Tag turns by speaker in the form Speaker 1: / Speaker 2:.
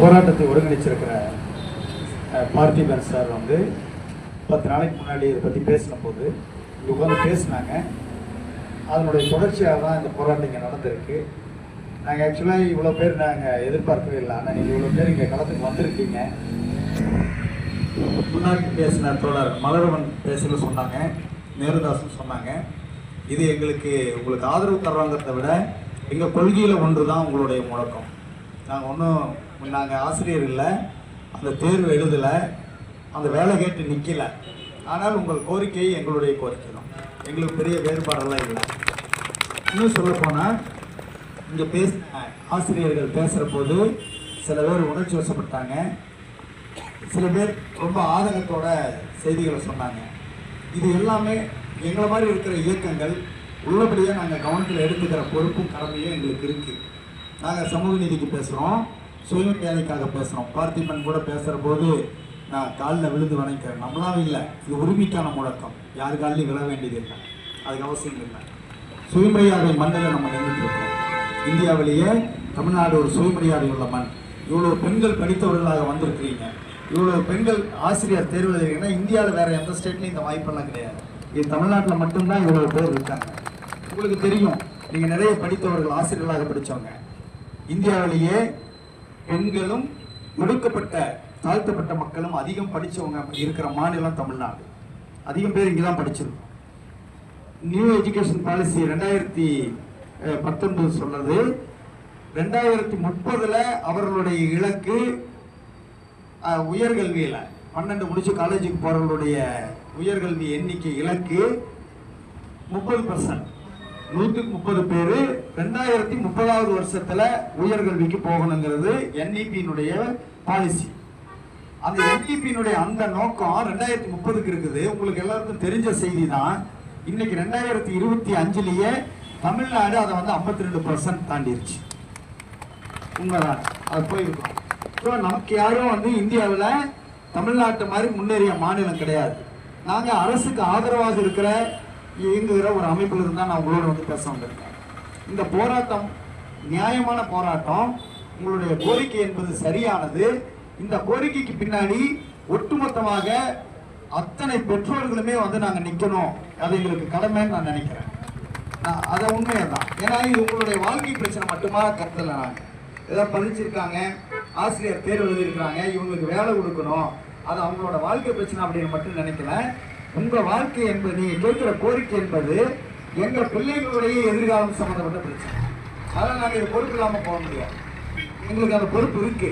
Speaker 1: போராட்டத்தை ஒருங்கிணைச்சிருக்கிற பார்த்திபன் சார் வந்து பத்து நாளைக்கு முன்னாடி இதை பற்றி பேசின போது இங்கே உட்காந்து பேசினாங்க. அதனுடைய தொடர்ச்சியாக தான் இந்த போராட்டம் இங்கே நடந்திருக்கு. நாங்கள் ஆக்சுவலாக இவ்வளோ பேர் நாங்கள் எதிர்பார்க்கவே இல்லை. ஆனால் நீங்கள் இவ்வளோ பேர் இங்கே களத்துக்கு வந்திருக்கீங்க. முன்னாடி பேசின தோழர் மலரவன் பேசல சொன்னாங்க. நேருதாசன் சொன்னாங்க. இது எங்களுக்கு உங்களுக்கு ஆதரவு தருவாங்கிறத விட எங்கள் கொள்கையில் ஒன்று தான் உங்களுடைய முழக்கம். நாங்கள் ஒன்றும் நாங்கள் ஆசிரியர் இல்லை. அந்த தேர்வு எழுதலை. அந்த வேலை கேட்டு நிற்கல ஆனால் உங்கள் கோரிக்கை எங்களுடைய கோரிக்கை தான். எங்களுக்கு பெரிய வேறுபாடெல்லாம் இல்லை. இன்னும் சொல்லப்போனால் இங்கே பேச ஆசிரியர்கள் பேசுகிற போது சில பேர் உணர்ச்சி வசப்பட்டாங்க. சில பேர் ரொம்ப ஆதங்கத்தோட செய்திகளை சொன்னாங்க. இது எல்லாமே எங்களை மாதிரி இருக்கிற இயக்கங்கள் உள்ளபடியாக நாங்கள் கவனத்தில் எடுத்துக்கிற பொறுப்பும் கடமையும் எங்களுக்கு இருக்குது நாங்கள் சமூக நீதிக்கு பேசுகிறோம் சுயமரியாதைக்காக பேசுகிறோம் பார்த்திபன் கூட பேசுகிற போது நான் காலில் விழுந்து வணக்கிறேன் நம்மளாம் இல்லை. இது உரிமைக்கான முழக்கம் யார் காலிலையும் விழ வேண்டியது இல்லை. அதுக்கு அவசியம் இல்லை. சுயமரியாதை மண்ணில் நம்ம நின்றுட்டுருக்கோம் இந்தியாவிலேயே தமிழ்நாடு ஒரு சுயமரியாதை உள்ள மண். இவ்வளோ பெண்கள் படித்தவர்களாக வந்திருக்கிறீங்க. இவ்வளோ பெண்கள் ஆசிரியர் தேர்வு எழுதுறீங்கன்னா இந்தியாவில் வேறு எந்த ஸ்டேட்லையும் இந்த வாய்ப்பெல்லாம் கிடையாது. இது தமிழ்நாட்டில் மட்டும்தான் இவ்வளோ பேர் இருக்காங்க. உங்களுக்கு தெரியும். நீங்கள் நிறைய படித்தவர்கள் ஆசிரியர்களாக படித்தவங்க இந்தியாவிலேயே பெண்களும் ஒடுக்கப்பட்ட தாழ்த்தப்பட்ட மக்களும் அதிகம் படித்தவங்க இருக்கிற மாநிலம் தமிழ்நாடு. அதிகம் பேர் இங்கே தான் படிச்சிருக்கோம். நியூ எஜுகேஷன் பாலிசி ரெண்டாயிரத்தி பத்தொன்பது சொன்னது. ரெண்டாயிரத்தி முப்பதில் அவர்களுடைய இலக்கு உயர்கல்வியில். பன்னெண்டு முடிச்சு காலேஜுக்கு போகிறவர்களுடைய உயர்கல்வி எண்ணிக்கை இலக்கு முப்பது பர்சன்ட் நூற்றுக்கு முப்பது பேர் ரெண்டாயிரத்தி முப்பதாவது வருஷத்துல உயர்கல்விக்கு போகணுங்கிறது என்இபியினுடைய பாலிசி அந்த என்இபியினுடைய அந்த நோக்கம் ரெண்டாயிரத்தி முப்பதுக்கு இருக்குது. உங்களுக்கு எல்லாருக்கும் தெரிஞ்ச செய்தி தான் இன்னைக்கு ரெண்டாயிரத்தி இருபத்தி அஞ்சுலயே தமிழ்நாடு அதை வந்து ஐம்பத்தி ரெண்டு பர்சன்ட் தாண்டிருச்சு. உண்மைதான். அது போயிருக்கோம். ஸோ நமக்கு யாரும் வந்து இந்தியாவில் தமிழ்நாட்டு மாதிரி முன்னேறிய மாநிலம் கிடையாது. நாங்கள் அரசுக்கு ஆதரவாக இருக்கிற இயங்குகிற ஒரு அமைப்பில் இருந்தால் நான் உங்களோட வந்து பேச வந்திருக்கேன். இந்த போராட்டம் நியாயமான போராட்டம். உங்களுடைய கோரிக்கை என்பது சரியானது. இந்த கோரிக்கைக்கு பின்னாடி ஒட்டுமொத்தமாக அத்தனை பெற்றோர்களுமே வந்து நாங்கள் நிற்கணும் அது எங்களுக்கு கடமைன்னு நான் நினைக்கிறேன். நான் அதை உண்மையை தான் ஏன்னா இது உங்களுடைய வாழ்க்கை பிரச்சனை மட்டுமா கருத்தில் நாங்கள் ஏதாவது படிச்சிருக்காங்க ஆசிரியர் தேர்வு எழுதியிருக்கிறாங்க இவங்களுக்கு வேலை கொடுக்கணும். அது அவங்களோட வாழ்க்கை பிரச்சனை அப்படின்னு மட்டும் நினைக்கல. உங்க வாழ்க்கை என்பது நீங்க கேட்கிற கோரிக்கை என்பது எங்க பிள்ளைகளுடைய எதிர்காலம் சம்பந்தப்பட்ட பிரச்சனை. அதனால நாங்கள் இதை பொறுப்பு இல்லாமல் போக முடியாது. எங்களுக்கு அந்த பொறுப்பு இருக்கு.